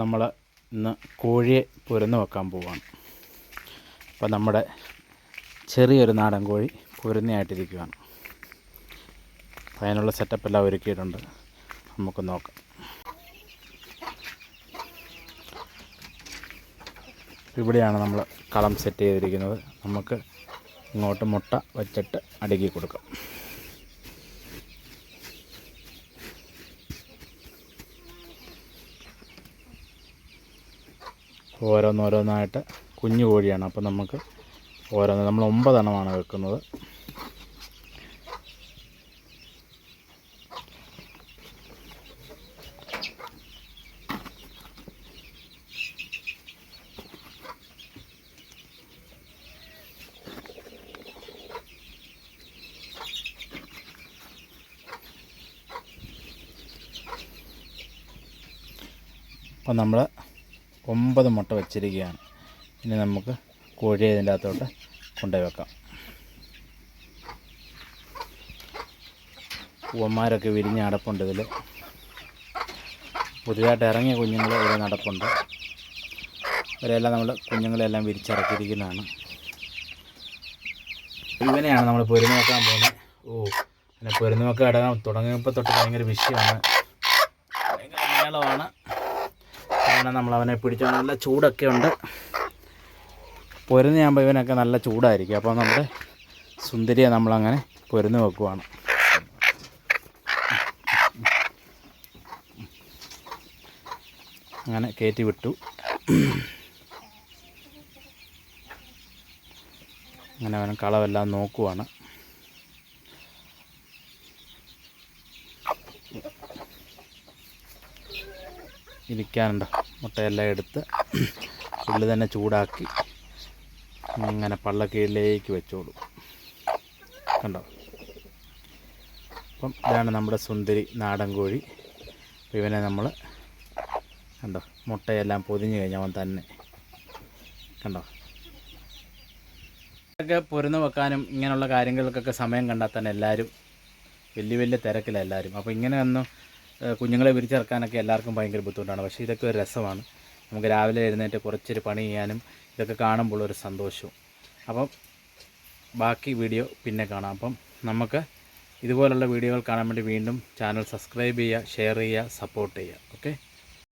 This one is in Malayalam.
നമ്മൾ ഇന്ന് കോഴിയെ പുരന്ന് വെക്കാൻ പോവുകയാണ് അപ്പോൾ നമ്മുടെ ചെറിയൊരു നാടൻ കോഴി പുരന്നയായിട്ടിരിക്കുകയാണ് അതിനുള്ള സെറ്റപ്പ് എല്ലാം ഒരുക്കിയിട്ടുണ്ട്. നമുക്ക് നോക്കാം. ഇവിടെയാണ് നമ്മൾ കളം സെറ്റ് ചെയ്തിരിക്കുന്നത്. നമുക്ക് ഇങ്ങോട്ട് മുട്ട വച്ചിട്ട് അടുക്കി കൊടുക്കാം. ഓരോന്നോരോന്നായിട്ട് കുഞ്ഞു കോഴിയാണ്. അപ്പോൾ നമുക്ക് ഓരോന്ന് നമ്മൾ ഒമ്പതെണ്ണമാണ് വെക്കുന്നത്. അപ്പോൾ നമ്മൾ ഒമ്പത് മുട്ട വെച്ചിരിക്കുകയാണ്. ഇനി നമുക്ക് കോഴിയെ ഇതിന്റെ അകത്തോട്ട് കൊണ്ടുപോയി വെക്കാം. പൂവന്മാരൊക്കെ വിരിഞ്ഞ് അടപ്പുണ്ട് ഇതിൽ പുതിയതായിട്ട് ഇറങ്ങിയ കുഞ്ഞുങ്ങൾ ഇവിടെ നടപ്പുണ്ട്. ഇവരെല്ലാം നമ്മൾ കുഞ്ഞുങ്ങളെല്ലാം വിരിച്ചിറക്കിയിരിക്കുന്നതാണ് ഇവനെയാണ് നമ്മൾ പൊരുന്ന് വെക്കാൻ പോകുന്നത്. ഓ പിന്നെ പൊരുന്ന് വെക്കാൻ ഇടങ്ങാൻ തുടങ്ങിയപ്പോൾ തൊട്ട് ഭയങ്കര വിഷയമാണ്. ഭയങ്കര മേളമാണ്. കാരണം നമ്മൾ അവനെ പിടിച്ച നല്ല ചൂടൊക്കെ ഉണ്ട്. പൊരുന്ന് ആകുമ്പോൾ ഇവനൊക്കെ നല്ല ചൂടായിരിക്കും. അപ്പോൾ നമ്മുടെ സുന്ദരിയെ നമ്മളങ്ങനെ പൊരുന്ന് വെക്കുവാണ്. അങ്ങനെ കയറ്റി വിട്ടു. അങ്ങനെ അവൻ കളവെല്ലാം നോക്കുവാണ്. ഇരിക്കാനുണ്ട്. മുട്ടയെല്ലാം എടുത്ത് ഉള്ളിൽ തന്നെ ചൂടാക്കി ഇങ്ങനെ പള്ളക്കീഴിലേക്ക് വെച്ചോളൂ കണ്ടോ? അപ്പം ഇതാണ് നമ്മുടെ സുന്ദരി നാടൻ കോഴി. അപ്പം ഇവനെ നമ്മൾ കണ്ടോ? മുട്ടയെല്ലാം പൊതിഞ്ഞു കഴിഞ്ഞവൻ തന്നെ. കണ്ടോ? ഒക്കെ പൊരുന്ന് വെക്കാനും ഇങ്ങനെയുള്ള കാര്യങ്ങൾക്കൊക്കെ സമയം കണ്ടാൽ തന്നെ എല്ലാവരും വലിയ വലിയ തിരക്കിലെല്ലാവരും അപ്പോൾ ഇങ്ങനെ ഒന്നും കുഞ്ഞുങ്ങളെ വിരിച്ചിറക്കാനൊക്കെ എല്ലാവർക്കും ഭയങ്കര ബുദ്ധിമുട്ടാണ്. പക്ഷേ ഇതൊക്കെ ഒരു രസമാണ്. നമുക്ക് രാവിലെ എഴുന്നേറ്റ് കുറച്ചൊരു പണി ചെയ്യാനും ഇതൊക്കെ കാണുമ്പോൾ ഒരു സന്തോഷവും. അപ്പം ബാക്കി വീഡിയോ പിന്നെ കാണാം. അപ്പം നമുക്ക് ഇതുപോലുള്ള വീഡിയോകൾ കാണാൻ വേണ്ടി വീണ്ടും ചാനൽ സബ്സ്ക്രൈബ് ചെയ്യുക ഷെയർ ചെയ്യുക സപ്പോർട്ട് ചെയ്യുക. ഓക്കെ?